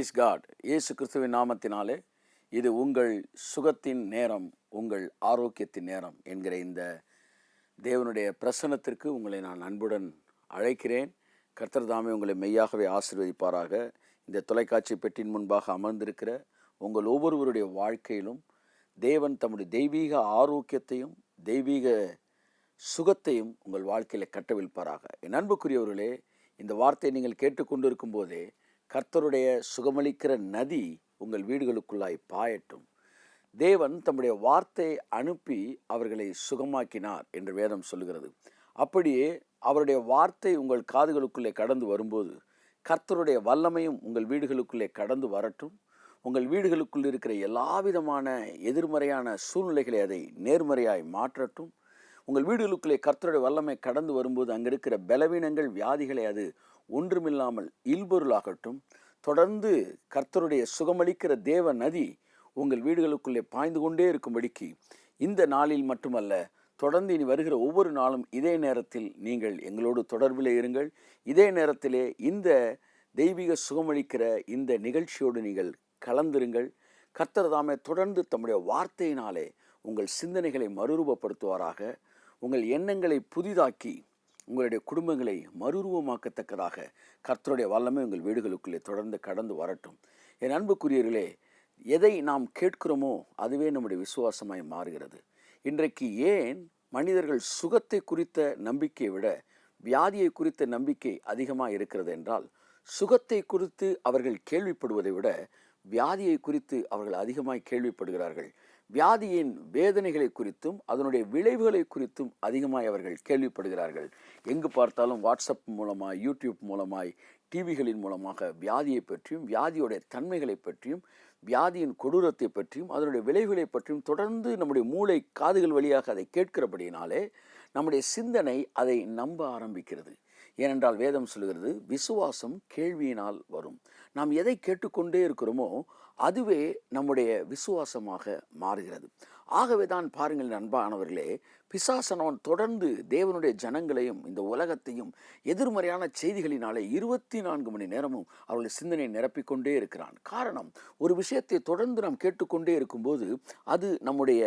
Price God இயேசு கிறிஸ்துவின் நாமத்தினாலே இது உங்கள் சுகத்தின் நேரம் உங்கள் ஆரோக்கியத்தின் நேரம் என்கிற இந்த தேவனுடைய பிரசன்னத்திற்கு உங்களை நான் அன்புடன் அழைக்கிறேன். கர்த்தர் தாமே உங்களை மெய்யாகவே ஆசீர்வதிப்பாராக. இந்த தொலைக்காட்சி பெட்டின் முன்பாக அமர்ந்திருக்கிற உங்கள் ஒவ்வொருவருடைய வாழ்க்கையிலும் தேவன் தம்முடைய தெய்வீக ஆரோக்கியத்தையும் தெய்வீக சுகத்தையும் உங்கள் வாழ்க்கையில் கட்டவிழ்ப்பாராக. என் அன்புக்குரியவர்களே இந்த வார்த்தையை நீங்கள் கேட்டுக்கொண்டிருக்கும் போதே கர்த்தருடைய சுகமளிக்கிற நதி உங்கள் வீடுகளுக்குள்ளாய் பாயட்டும். தேவன் தம்முடைய வார்த்தையை அனுப்பி அவர்களை சுகமாக்கினார் என்று வேதம் சொல்லுகிறது. அப்படியே அவருடைய வார்த்தை உங்கள் காதுகளுக்குள்ளே கடந்து வரும்போது கர்த்தருடைய வல்லமையும் உங்கள் வீடுகளுக்குள்ளே கடந்து வரட்டும். உங்கள் வீடுகளுக்குள் இருக்கிற எல்லாவிதமான எதிர்மறையான சூழ்நிலைகளை அதை நேர்மறையாய் மாற்றட்டும். உங்கள் வீடுகளுக்குள்ளே கர்த்தருடைய வல்லமை கடந்து வரும்போது அங்கே இருக்கிற பலவீனங்கள் வியாதிகளை அது ஒன்றுமில்லாமல் இல்பொருளாகட்டும் தொடர்ந்து கர்த்தருடைய சுகமளிக்கிற தேவ நதி உங்கள் வீடுகளுக்குள்ளே பாய்ந்து கொண்டே இருக்கும்படிக்கு இந்த நாளில் மட்டுமல்ல தொடர்ந்து இனி வருகிற ஒவ்வொரு நாளும் இதே நேரத்தில் நீங்கள் எங்களோடு தொடர்பில் இருங்கள். இதே நேரத்திலே இந்த தெய்வீக சுகமளிக்கிற இந்த நிகழ்ச்சியோடு நீங்கள் கலந்திருங்கள். கர்த்தர் தாமே தொடர்ந்து தம்முடைய வார்த்தையினாலே உங்கள் சிந்தனைகளை மறுரூபப்படுத்துவாராக. உங்கள் எண்ணங்களை புதிதாக்கி உங்களுடைய குடும்பங்களை மறுரூபமாக்கத்தக்கதாக கர்த்தருடைய வல்லமை உங்கள் வீடுகளுக்குள்ளே தொடர்ந்து கடந்து வரட்டும். என் அன்புக்குரியவர்களே எதை நாம் கேட்கிறோமோ அதுவே நம்முடைய விசுவாசமாய் மாறுகிறது. இன்றைக்கு ஏன் மனிதர்கள் சுகத்தை குறித்த நம்பிக்கையை விட வியாதியை குறித்த நம்பிக்கை அதிகமாக இருக்கிறது என்றால் சுகத்தை குறித்து அவர்கள் கேள்விப்படுவதை விட வியாதியை குறித்து அவர்கள் அதிகமாய் கேள்விப்படுகிறார்கள். வியாதியின் வேதனைகளை குறித்தும் அதனுடைய விளைவுகளை குறித்தும் அதிகமாய் அவர்கள் கேள்விப்படுகிறார்கள். எங்கு பார்த்தாலும் வாட்ஸ்அப் மூலமாய் யூடியூப் மூலமாய் டிவிகளின் மூலமாக வியாதியை பற்றியும் வியாதியுடைய தன்மைகளை பற்றியும் வியாதியின் கொடூரத்தை பற்றியும் அதனுடைய விளைவுகளை பற்றியும் தொடர்ந்து நம்முடைய மூளை காதுகள் வழியாக அதை கேட்கிறபடியினாலே நம்முடைய சிந்தனை அதை நம்ப ஆரம்பிக்கிறது. ஏனென்றால் வேதம் சொல்கிறது விசுவாசம் கேள்வியினால் வரும். நாம் எதை கேட்டுக்கொண்டே இருக்கிறோமோ அதுவே நம்முடைய விசுவாசமாக மாறுகிறது. ஆகவே தான் பாருங்கள் அன்பானவர்களே பிசாசனவன் தொடர்ந்து தேவனுடைய ஜனங்களையும் இந்த உலகத்தையும் எதிர்மறையான செய்திகளினாலே இருபத்தி நான்கு மணி நேரமும் அவருடைய சிந்தனையை நிரப்பிக்கொண்டே இருக்கிறான். காரணம் ஒரு விஷயத்தை தொடர்ந்து நாம் கேட்டுக்கொண்டே இருக்கும்போது அது நம்முடைய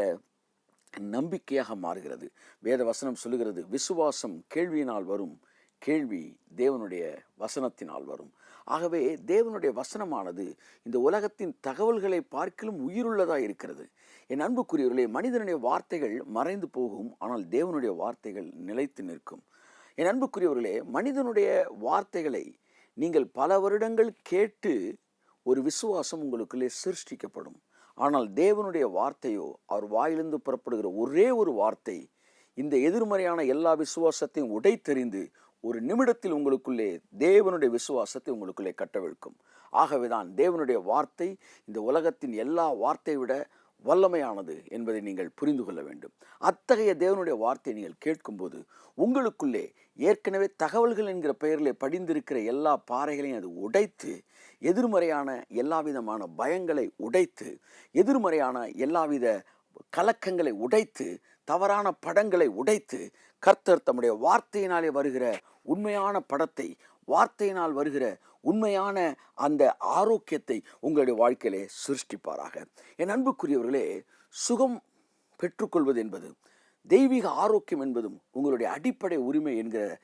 நம்பிக்கையாக மாறுகிறது. வேத வசனம் சொல்லுகிறது விசுவாசம் கேள்வியினால் வரும் கேள்வி தேவனுடைய வசனத்தினால் வரும். ஆகவே தேவனுடைய வசனமானது இந்த உலகத்தின் தகவல்களை பார்க்கலும் உயிருள்ளதாக இருக்கிறது. என் அன்புக்குரியவர்களே மனிதனுடைய வார்த்தைகள் மறைந்து போகும் ஆனால் தேவனுடைய வார்த்தைகள் நிலைத்து நிற்கும். என் அன்புக்குரியவர்களே மனிதனுடைய வார்த்தைகளை நீங்கள் பல வருடங்கள் கேட்டு ஒரு விசுவாசம் உங்களுக்குள்ளே சிருஷ்டிக்கப்படும். ஆனால் தேவனுடைய வார்த்தையோ அவர் வாயிலிருந்து புறப்படுகிற ஒரே ஒரு வார்த்தை இந்த எதிர்மறையான எல்லா விசுவாசத்தையும் உடைத்தெறிந்து ஒரு நிமிடத்தில் உங்களுக்குள்ளே தேவனுடைய விசுவாசத்தை உங்களுக்குள்ளே கட்டவிழ்க்கும். ஆகவே தான் தேவனுடைய வார்த்தை இந்த உலகத்தின் எல்லா வார்த்தையை விட வல்லமையானது என்பதை நீங்கள் புரிந்து கொள்ள வேண்டும். அத்தகைய தேவனுடைய வார்த்தையை நீங்கள் கேட்கும்போது உங்களுக்குள்ளே ஏற்கனவே தகவல்கள் என்கிற பெயரில் படிந்திருக்கிற எல்லா பாறைகளையும் அது உடைத்து எதிர்மறையான எல்லா விதமான பயங்களை உடைத்து எதிர்மறையான எல்லாவித கலக்கங்களை உடைத்து தவறான படங்களை உடைத்து கர்த்தர் தம்முடைய வார்த்தையினாலே வருகிற உண்மையான படத்தை வார்த்தையினால் வருகிற உண்மையான அந்த ஆரோக்கியத்தை உங்களுடைய வாழ்க்கையிலே சிருஷ்டிப்பாராக. என் அன்புக்குரியவர்களே சுகம் பெற்றுக்கொள்வது என்பது தெய்வீக ஆரோக்கியம் என்பதும் உங்களுடைய அடிப்படை உரிமை என்கிற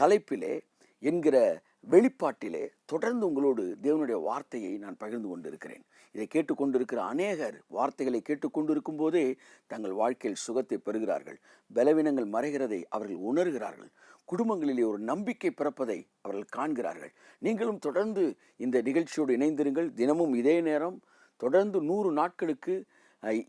தலைப்பிலே என்கிற வெளிப்பாட்டிலே தொடர்ந்து உங்களோடு தேவனுடைய வார்த்தையை நான் பகிர்ந்து கொண்டிருக்கிறேன். இதை கேட்டுக்கொண்டிருக்கிற அநேகர் வார்த்தைகளை கேட்டுக்கொண்டிருக்கும் போதே தங்கள் வாழ்க்கையில் சுகத்தை பெறுகிறார்கள். பலவீனங்கள் மறைகிறதை அவர்கள் உணர்கிறார்கள். குடும்பங்களிலே ஒரு நம்பிக்கை பிறப்பதை அவர்கள் காண்கிறார்கள். நீங்களும் தொடர்ந்து இந்த நிகழ்ச்சியோடு இணைந்திருங்கள். தினமும் இதே நேரம் தொடர்ந்து நூறு நாட்களுக்கு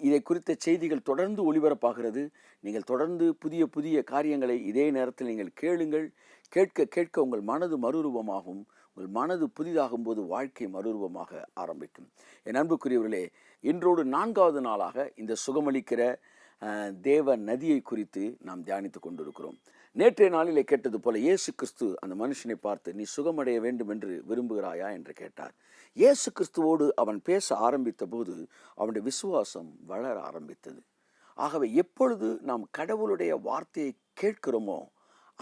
இதை குறித்த செய்திகள் தொடர்ந்து ஒளிபரப்பாகிறது. நீங்கள் தொடர்ந்து புதிய புதிய காரியங்களை இதே நேரத்தில் நீங்கள் கேளுங்கள். கேட்க கேட்க உங்கள் மனது மறுரூபமாகும். உங்கள் மனது புதிதாகும் போது வாழ்க்கை மறுரூபமாக ஆரம்பிக்கும். என் அன்புக்குரியவர்களே இன்றோடு நான்காவது நாளாக இந்த சுகமளிக்கிற தேவ நதியை குறித்து நாம் தியானித்து கொண்டிருக்கிறோம். நேற்றைய நாளிலே கேட்டது போல இயேசு கிறிஸ்து அந்த மனுஷனை பார்த்து நீ சுகமடைய வேண்டும் என்று விரும்புகிறாயா? என்று கேட்டார். இயேசு கிறிஸ்துவோடு அவன் பேச ஆரம்பித்த போது அவனுடைய விசுவாசம் வளர ஆரம்பித்தது. ஆகவே எப்பொழுது நாம் கடவுளுடைய வார்த்தையை கேட்கிறோமோ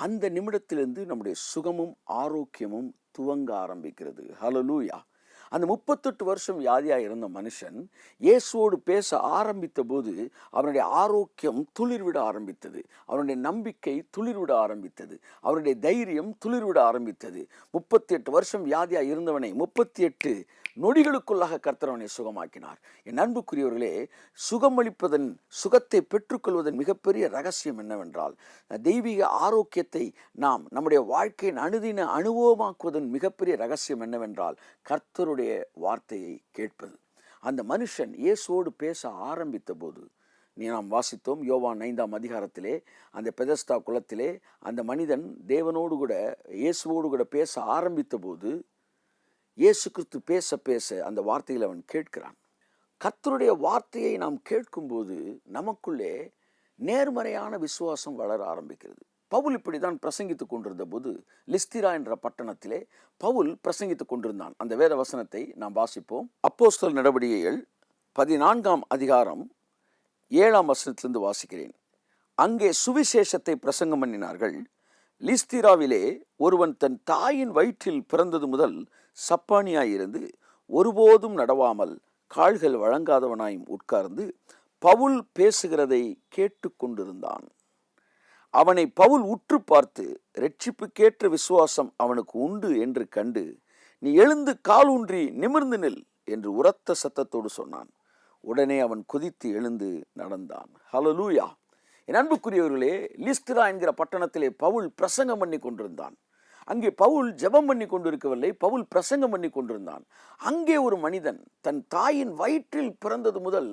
அந்த நிமிடத்திலிருந்து நம்முடைய சுகமும் ஆரோக்கியமும் துவங்க ஆரம்பிக்கிறது. ஹலலூயா அந்த முப்பத்தெட்டு வருஷம் வியாதியாக இருந்த மனுஷன் இயேசுவோடு பேச ஆரம்பித்த போது அவனுடைய ஆரோக்கியம் துளிர்விட ஆரம்பித்தது. அவனுடைய நம்பிக்கை துளிர்விட ஆரம்பித்தது. அவனுடைய தைரியம் துளிர்விட ஆரம்பித்தது. முப்பத்தி எட்டு வருஷம் வியாதியாக இருந்தவனை முப்பத்தி எட்டு நொடிகளுக்குள்ளாக கர்த்தரவனை சுகமாக்கினார். என் அன்புக்குரியவர்களே சுகமளிப்பதன் சுகத்தை பெற்றுக்கொள்வதன் மிகப்பெரிய ரகசியம் என்னவென்றால் தெய்வீக ஆரோக்கியத்தை நாம் நம்முடைய வாழ்க்கையின் அணுதின அனுபவமாக்குவதன் மிகப்பெரிய ரகசியம் என்னவென்றால் கர்த்தருடைய வார்த்தையை கேட்பது. அந்த மனுஷன் இயேசுவோடு பேச ஆரம்பித்த போது நீ நாம் வாசித்தோம் யோவான் ஐந்தாம் அதிகாரத்திலே அந்த பெதஸ்தா குளத்திலே அந்த மனிதன் தேவனோடு கூட இயேசுவோடு கூட பேச ஆரம்பித்த போது இயேசு கிறிஸ்து பேச பேச அந்த வார்த்தையில் அவன் கேட்கிறான். கத்தருடைய வார்த்தையை நாம் கேட்கும்போது நமக்குள்ளே நேர்மறையான விசுவாசம் வளர ஆரம்பிக்கிறது. பவுல் இப்படி தான் பிரசங்கித்து கொண்டிருந்த போது லிஸ்திரா என்ற பட்டணத்திலே பவுல் பிரசங்கித்துக் கொண்டிருந்தான். அந்த வேத வசனத்தை நாம் வாசிப்போம். அப்போஸ்தல் நடவடிக்கைகள் பதினான்காம் அதிகாரம் ஏழாம் வசனத்திலிருந்து வாசிக்கிறேன். அங்கே சுவிசேஷத்தை பிரசங்கம் பண்ணினார்கள். லிஸ்திராவிலே ஒருவன் தன் தாயின் வயிற்றில் பிறந்தது முதல் சப்பானியாயிருந்து ஒருபோதும் நடவாமல் கால்கள் வழங்காதவனாயும் உட்கார்ந்து பவுல் பேசுகிறதை கேட்டுக்கொண்டிருந்தான் அவனை பவுல் உற்று பார்த்து ரட்சிப்புக்கேற்ற விசுவாசம் அவனுக்கு உண்டு என்று கண்டு நீ எழுந்து கால் ஊன்றி நிமிர்ந்து நில் என்று உரத்த சத்தத்தோடு சொன்னான். உடனே அவன் குதித்து எழுந்து நடந்தான். ஹலலூயா என் அன்புக்குரியவர்களே லிஸ்திரா என்கிற பட்டணத்திலே பவுல் பிரசங்கம் பண்ணி கொண்டிருந்தான். அங்கே பவுல் ஜெபம் பண்ணி கொண்டிருக்கவில்லை பவுல் பிரசங்கம் பண்ணி கொண்டிருந்தான். அங்கே ஒரு மனிதன் தன் தாயின் வயிற்றில் பிறந்தது முதல்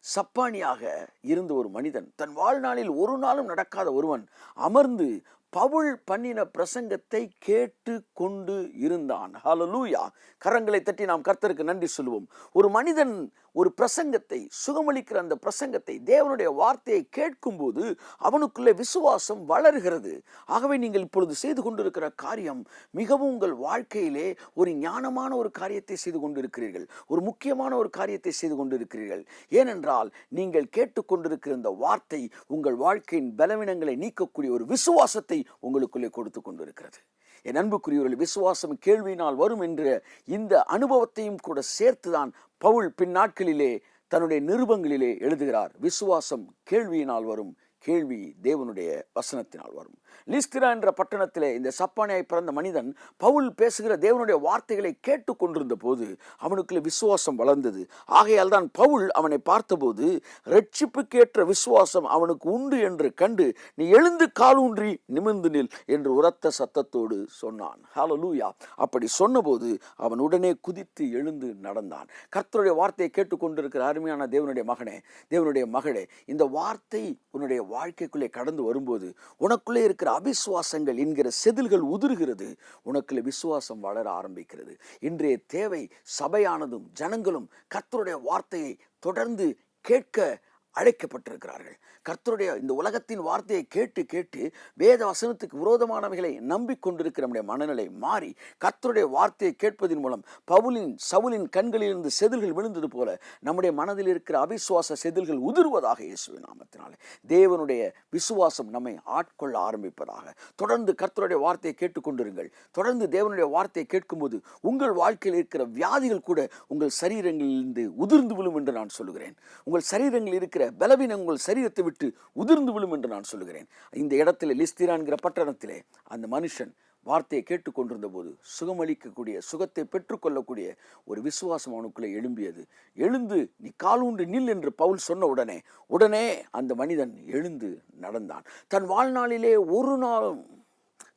சப்பானியாக இருந்த ஒரு மனிதன் தன் வாழ்நாளில் ஒரு நாளும் நடக்காத ஒருவன் அமர்ந்து பவுல் பண்ணின பிரசங்கத்தை கேட்டு கொண்டு இருந்தான். ஹலலூயா கரங்களை தட்டி நாம் கர்த்தருக்கு நன்றி சொல்லுவோம். ஒரு மனிதன் ஒரு பிரசங்கத்தை சுகமளிக்கிற அந்த பிரசங்கத்தை தேவனுடைய வார்த்தையை கேட்கும்போது அவனுக்குள்ளே விசுவாசம் வளர்கிறது. ஆகவே நீங்கள் இப்பொழுது செய்து கொண்டிருக்கிற காரியம் மிகவும் உங்கள் வாழ்க்கையிலே ஒரு ஞானமான ஒரு காரியத்தை செய்து கொண்டிருக்கிறீர்கள். ஒரு முக்கியமான ஒரு காரியத்தை செய்து கொண்டிருக்கிறீர்கள். ஏனென்றால் நீங்கள் கேட்டுக்கொண்டிருக்கிற இந்த வார்த்தை உங்கள் வாழ்க்கையின் பலவீனங்களை நீக்கக்கூடிய ஒரு விசுவாசத்தை உங்களுக்குள்ளே கொடுத்து கொண்டிருக்கிறது. என் அன்புக்குரியவர்கள் விசுவாசம் கேள்வியினால் வரும் என்ற இந்த அனுபவத்தையும் கூட சேர்த்துதான் பவுல் பின்னாட்களிலே தன்னுடைய நிருபங்களிலே எழுதுகிறார். விசுவாசம் கேள்வியினால் வரும் கேள்வி தேவனுடைய வசனத்தினால் வரும். லிஸ்திரா என்ற பட்டணத்திலே இந்த சப்பானியாய் பிறந்த மனிதன் பவுல் பேசுகிற தேவனுடைய வார்த்தைகளை கேட்டு கொண்டிருந்த போது அவனுக்குள்ள விசுவாசம் வளர்ந்தது. ஆகையால் தான் பவுல் அவனை பார்த்தபோது ரட்சிப்புக்கேற்ற விசுவாசம் அவனுக்கு உண்டு என்று கண்டு நீ எழுந்து காலூன்றி நிமிர்ந்து நில் என்று உரத்த சத்தத்தோடு சொன்னான். ஹalleluya. அப்படி சொன்னபோது அவன் உடனே குதித்து எழுந்து நடந்தான். கர்த்தருடைய வார்த்தையை கேட்டுக்கொண்டிருக்கிற அருமையான தேவனுடைய மகனே தேவனுடைய மகளே இந்த வார்த்தை உன்னுடைய வாழ்க்கைக்குள்ளே கடந்து வரும்போது உனக்குள்ளே இருக்கிற இருக்கிற அவிசுவாசங்கள் என்கிற செதில்கள் உதிர்கிறது உனக்குள்ள விசுவாசம் வளர ஆரம்பிக்கிறது. இன்றைய தேவை சபையானதும் ஜனங்களும் கத்தருடைய வார்த்தையை தொடர்ந்து கேட்க அழைக்கப்பட்டிருக்கிறார்கள். கர்த்தருடைய இந்த உலகத்தின் வார்த்தையை கேட்டு கேட்டு வேத வசனத்துக்கு விரோதமானவைகளை நம்பிக்கொண்டிருக்கிற நம்முடைய மனநிலை மாறி கர்த்தருடைய வார்த்தையை கேட்பதன் மூலம் பவுலின் சவுலின் கண்களிலிருந்து செதில்கள் விழுந்தது போல நம்முடைய மனதில் இருக்கிற அவிசுவாச செதில்கள் உதிர்வதாக இயேசுவின் நாமத்தினாலே. தேவனுடைய விசுவாசம் நம்மை ஆட்கொள்ள ஆரம்பிப்பதாக. தொடர்ந்து கர்த்தருடைய வார்த்தையை கேட்டுக்கொண்டிருங்கள். தொடர்ந்து தேவனுடைய வார்த்தையை கேட்கும்போது உங்கள் வாழ்க்கையில் இருக்கிற வியாதிகள் கூட உங்கள் சரீரங்களிலிருந்து உதிர்ந்து விழும் என்று நான் சொல்லுகிறேன். உங்கள் சரீரங்களில் இருக்கிற பலவீனம் உங்கள் சரீரத்தை விட்டு உதிர்ந்து விழும் என்று நான் சொல்லுகிறேன். இந்த இடத்துல லிஸ்திரான்கிற பட்டணத்திலே அந்த மனுஷன் வார்த்தையை கேட்டுக்கொண்டிருந்த போது சுகமளிக்கக்கூடிய சுகத்தை பெற்றுக்கொள்ளக்கூடிய ஒரு விசுவாசம் அவனுக்குள்ளே எழும்பியது. எழுந்து நீ காலூண்டு நில் என்று பவுல் சொன்ன உடனே உடனே அந்த மனிதன் எழுந்து நடந்தான். தன் வாழ்நாளிலே ஒரு நாளும்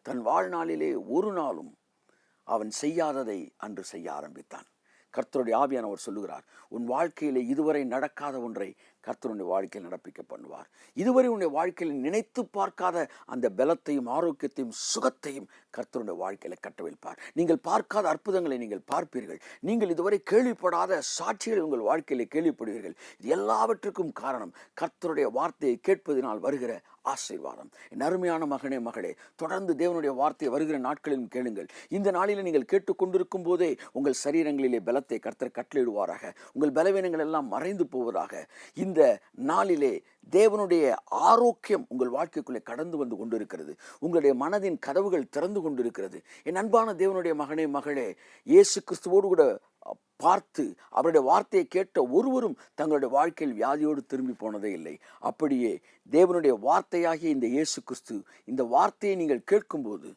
தன் வாழ்நாளிலே ஒரு நாளும் அவன் செய்யாததை அன்று செய்ய ஆரம்பித்தான். கர்த்தருடைய ஆவியானவர் சொல்லுகிறார் உன் வாழ்க்கையில் இதுவரை நடக்காத ஒன்றை கர்த்தருடைய வாழ்க்கையில் நடப்பிக்க பண்ணுவார். இதுவரை உன்னுடைய வாழ்க்கையில் நினைத்து பார்க்காத அந்த பலத்தையும் ஆரோக்கியத்தையும் சுகத்தையும் கர்த்தருடைய வாழ்க்கையில் கட்டவிழ்ப்பார். நீங்கள் பார்க்காத அற்புதங்களை நீங்கள் பார்ப்பீர்கள். நீங்கள் இதுவரை கேள்விப்படாத சாட்சிகளை உங்கள் வாழ்க்கையில் கேள்விப்படுவீர்கள். இது எல்லாவற்றுக்கும் காரணம் கர்த்தருடைய வார்த்தையை கேட்பதினால் வருகிற ஆசீர்வாதம். என் அருமையான மகனே மகளே தொடர்ந்து தேவனுடைய வார்த்தை வருகிற நாட்களிலும் கேளுங்கள். இந்த நாளில் நீங்கள் கேட்டுக்கொண்டிருக்கும் போதே உங்கள் சரீரங்களிலே பலத்தை கர்த்தர் கட்டளிடுவாராக உங்கள் பலவீனங்கள் எல்லாம் மறைந்து போவதாக. இந்த நாளிலே தேவனுடைய ஆரோக்கியம் உங்கள் வாழ்க்கைக்குள்ளே கடந்து வந்து கொண்டிருக்கிறது. உங்களுடைய மனதின் கதவுகள் திறந்து கொண்டிருக்கிறது. என் அன்பான தேவனுடைய மகனே மகளே இயேசு கிறிஸ்துவோடு கூட பார்த்து அவருடைய வார்த்தையை கேட்ட ஒருவரும் தங்களுடைய வாழ்க்கையில் வியாதியோடு திரும்பி போனதே இல்லை. அப்படியே தேவனுடைய வார்த்தையாகிய இந்த இயேசு கிறிஸ்து இந்த வார்த்தையை நீங்கள் கேட்கும்போது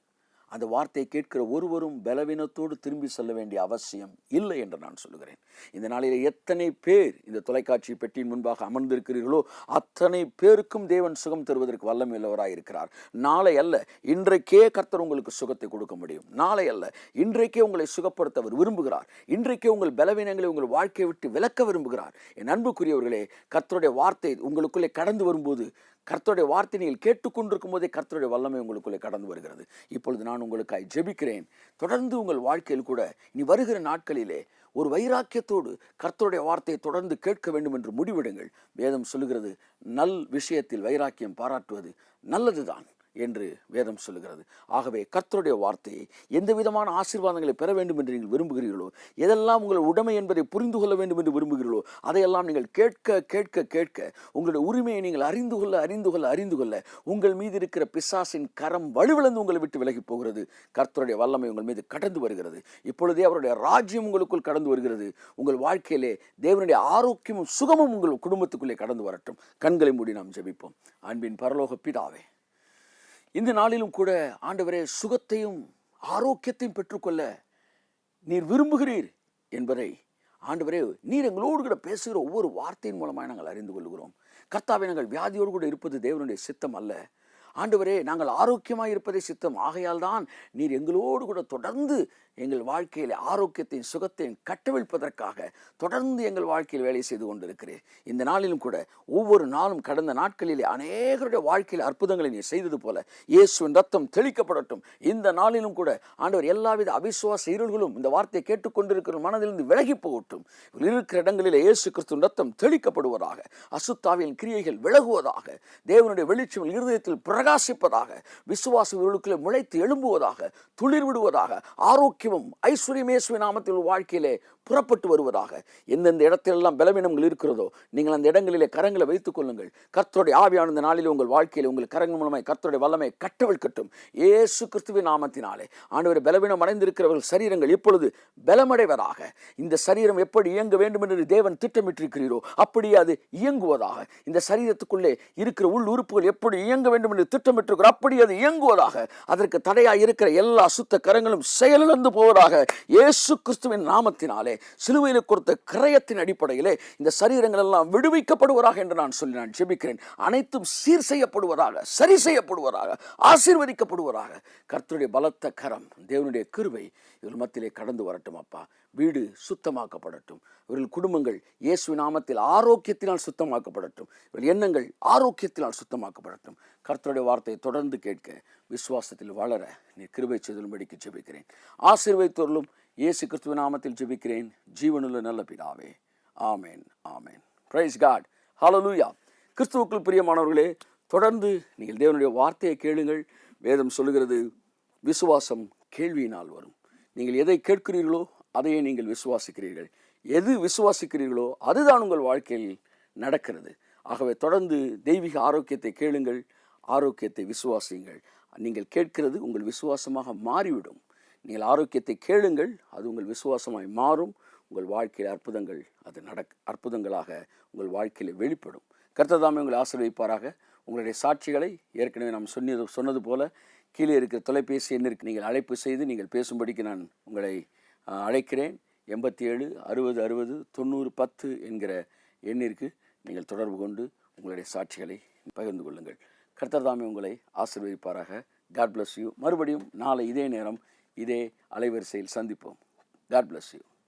அந்த வார்த்தையை கேட்கிற ஒருவரும் பலவீனத்தோடு திரும்பி செல்ல வேண்டிய அவசியம் இல்லை என்று நான் சொல்லுகிறேன். இந்த நாளில் எத்தனை பேர் இந்த தொலைக்காட்சி பெட்டியின் முன்பாக அமர்ந்திருக்கிறீர்களோ அத்தனை பேருக்கும் தேவன் சுகம் தருவதற்கு வல்லம் உள்ளவராக இருக்கிறார். நாளை அல்ல இன்றைக்கே கர்த்தர் உங்களுக்கு சுகத்தை கொடுக்க முடியும். நாளை அல்ல இன்றைக்கே உங்களை சுகப்படுத்த அவர் விரும்புகிறார். இன்றைக்கே உங்கள் பலவீனங்களை உங்கள் வாழ்க்கையை விட்டு விலக்க விரும்புகிறார். என் அன்புக்குரியவர்களே கர்த்தருடைய வார்த்தை உங்களுக்குள்ளே கடந்து வரும்போது கர்த்தருடைய வார்த்தை நீங்கள் கேட்டுக்கொண்டிருக்கும் போதே கர்த்தருடைய வல்லமை உங்களுக்குள்ளே கடந்து வருகிறது. இப்பொழுது நான் உங்களுக்காய் ஜெபிக்கிறேன். தொடர்ந்து உங்கள் வாழ்க்கையில் கூட இனி வருகிற நாட்களிலே ஒரு வைராக்கியத்தோடு கர்த்தருடைய வார்த்தையை தொடர்ந்து கேட்க வேண்டும் என்று முடிவிடுங்கள். வேதம் சொல்லுகிறது நல் விஷயத்தில் வைராக்கியம் பாராட்டுவது நல்லதுதான். என்று வேதம் சொல்லுகிறது. ஆகவே கர்த்தருடைய வார்த்தையை எந்த விதமான ஆசீர்வாதங்களை பெற வேண்டும் என்று நீங்கள் விரும்புகிறீர்களோ எதெல்லாம் உங்கள் உடைமை என்பதை புரிந்து கொள்ள வேண்டும் என்று விரும்புகிறீர்களோ அதையெல்லாம் நீங்கள் கேட்க கேட்க கேட்க உங்களுடைய உரிமையை நீங்கள் அறிந்து கொள்ள அறிந்து கொள்ள அறிந்து கொள்ள உங்கள் மீது இருக்கிற பிசாசின் கரம் வலுவிழந்து உங்களை விட்டு விலகி போகிறது. கர்த்தருடைய வல்லமை உங்கள் மீது கடந்து வருகிறது. இப்பொழுதே அவருடைய ராஜ்யம் உங்களுக்குள் கடந்து வருகிறது. உங்கள் வாழ்க்கையிலே தேவனுடைய ஆரோக்கியமும் சுகமும் உங்கள் குடும்பத்துக்குள்ளே கடந்து வரட்டும். கண்களை மூடி நாம் ஜெபிப்போம். அன்பின் பரலோக பிதாவே இந்த நாளிலும் கூட ஆண்டவரே சுகத்தையும் ஆரோக்கியத்தையும் பெற்றுக்கொள்ள நீர் விரும்புகிறீர் என்பதை ஆண்டவரே நீர் எங்களோடு கூட பேசுகிற ஒவ்வொரு வார்த்தையின் மூலமாக நாங்கள் அறிந்து கொள்கிறோம். கர்த்தாவை நாங்கள் வியாதியோடு கூட இருப்பது தேவனுடைய சித்தம் அல்ல. ஆண்டவரே நாங்கள் ஆரோக்கியமாக இருப்பதே சித்தம். ஆகையால் தான் நீர் எங்களோடு கூட தொடர்ந்து எங்கள் வாழ்க்கையில் ஆரோக்கியத்தையும் சுகத்தையும் கட்டவிழ்ப்பதற்காக தொடர்ந்து எங்கள் வாழ்க்கையில் வேலை செய்து கொண்டிருக்கிறேன். இந்த நாளிலும் கூட ஒவ்வொரு நாளும் கடந்த நாட்களிலே அநேகருடைய வாழ்க்கையில் அற்புதங்களை நீ செய்தது போல இயேசுவின் ரத்தம் தெளிக்கப்படட்டும். இந்த நாளிலும் கூட ஆண்டவர் எல்லாவித அவிசுவாச இருள்களும் இந்த வார்த்தையை கேட்டுக்கொண்டிருக்கிற மனதிலிருந்து விலகி போகட்டும். இருக்கிற இடங்களிலே இயேசு கிறிஸ்துவின் ரத்தம் தெளிக்கப்படுவதாக அசுத்தாவின் கிரியைகள் விலகுவதாக தேவனுடைய வெளிச்சம் இருதயத்தில் பிரகாசிப்பதாக விசுவாச இருளுக்குள்ளே முளைத்து எழும்புவதாக துளிர் விடுவதாக ஆரோக்கிய ஆரோக்கியமும் ஐஸ்வர்யமேஸ்வரி நாமத்தில் வாழ்க்கையிலே புறப்பட்டு வருவதாக. எந்தெந்த இடத்திலெல்லாம் பலவீனங்கள் இருக்கிறதோ நீங்கள் அந்த இடங்களிலே கரங்களை வைத்துக் கொள்ளுங்கள். கர்த்தருடைய ஆவியான இந்த நாளில் உங்கள் வாழ்க்கையில் உங்கள் கரங்கள் மூலமாய் கர்த்தருடைய வல்லமை கட்டவிழ்க்கட்டும் ஏசு கிறிஸ்துவின் நாமத்தினாலே. ஆண்டவர் பலவீனம் அடைந்திருக்கிறவர்கள் சரீரங்கள் இப்பொழுது பலமடைவதாக? இந்த சரீரம் எப்படி இயங்க வேண்டும் என்று தேவன் திட்டமிட்டிருக்கிறீரோ அப்படியே அது இயங்குவதாக. இந்த சரீரத்துக்குள்ளே இருக்கிற உள் உறுப்புகள் எப்படி இயங்க வேண்டும் என்று திட்டமிட்டிருக்கிறோம் அப்படி அது இயங்குவதாக. அதற்கு தடையாக இருக்கிற எல்லா சுத்த கரங்களும் செயலிழந்து போவதாக இயேசு கிறிஸ்துவின் நாமத்தினாலே. சிலுவையில் கொடுத்த கிரயத்தின் அடிப்படையிலே இந்த சரீரங்கள் எல்லாம் விடுவிக்கப்படுவதாக என்று நான் சொல்லி நான் ஜெபிக்கிறேன். அனைத்தும் சீர் செய்யப்படுவதாக சரி செய்யப்படுவதாக ஆசீர்வதிக்கப்படுவதாக. கர்த்தருடைய பலத்த கரம் தேவனுடைய கிருவை இவர்கள் மத்தியிலே கடந்து வரட்டும் அப்பா. வீடு சுத்தமாக்கப்படட்டும். இவர்கள் குடும்பங்கள் இயேசு நாமத்தில் ஆரோக்கியத்தினால் சுத்தமாக்கப்படட்டும். இவர்கள் எண்ணங்கள் ஆரோக்கியத்தினால் சுத்தமாக்கப்படட்டும். கர்த்தருடைய வார்த்தையை தொடர்ந்து கேட்க விசுவாசத்தில் வளர நீ கிருபை செய்தலும்படிக்கு ஜெபிக்கிறேன். ஆசீர்வதித்தோர்களும் இயேசு கிறிஸ்துவ நாமத்தில் ஜெபிக்கிறேன். ஜீவனுள்ள நல்ல பிதாவே. Amen amen. Praise God hallelujah கிறிஸ்துவுக்குள் பிரியமானவர்களே தொடர்ந்து நீங்கள் தேவனுடைய வார்த்தையை கேளுங்கள். வேதம் சொல்லுகிறது விசுவாசம் கேள்வியினால் வரும். நீங்கள் எதை கேட்கிறீர்களோ அதையே நீங்கள் விசுவாசிக்கிறீர்கள். எது விசுவாசிக்கிறீர்களோ அதுதான் உங்கள் வாழ்க்கையில் நடக்கிறது. ஆகவே தொடர்ந்து தெய்வீக ஆரோக்கியத்தை கேளுங்கள். ஆரோக்கியத்தை விசுவாசியுங்கள். நீங்கள் கேட்கிறது உங்கள் விசுவாசமாக மாறிவிடும். நீங்கள் ஆரோக்கியத்தை கேளுங்கள் அது உங்கள் விசுவாசமாய் மாறும் உங்கள் வாழ்க்கையில் அற்புதங்கள் அது நடக் அற்புதங்களாக உங்கள் வாழ்க்கையில் வெளிப்படும். கர்த்ததாமே உங்களை ஆசீர்வதிப்பாராக. உங்களுடைய சாட்சிகளை ஏற்கனவே நாம் சொன்னது சொன்னது போல கீழே இருக்கிற தொலைபேசி எண்ணிற்கு நீங்கள் அழைப்பு செய்து நீங்கள் பேசும்படிக்கு நான் உங்களை அழைக்கிறேன். எண்பத்தி ஏழு அறுபது அறுபது தொண்ணூறு பத்து என்கிற எண்ணிற்கு நீங்கள் தொடர்பு கொண்டு உங்களுடைய சாட்சிகளை பகிர்ந்து கொள்ளுங்கள். கர்த்தர் தாமே உங்களை ஆசீர்வதிப்பாராக. காட் பிளஸ் யூ மறுபடியும் நாளை இதே நேரம் இதே அலைவரிசையில் சந்திப்போம். God bless you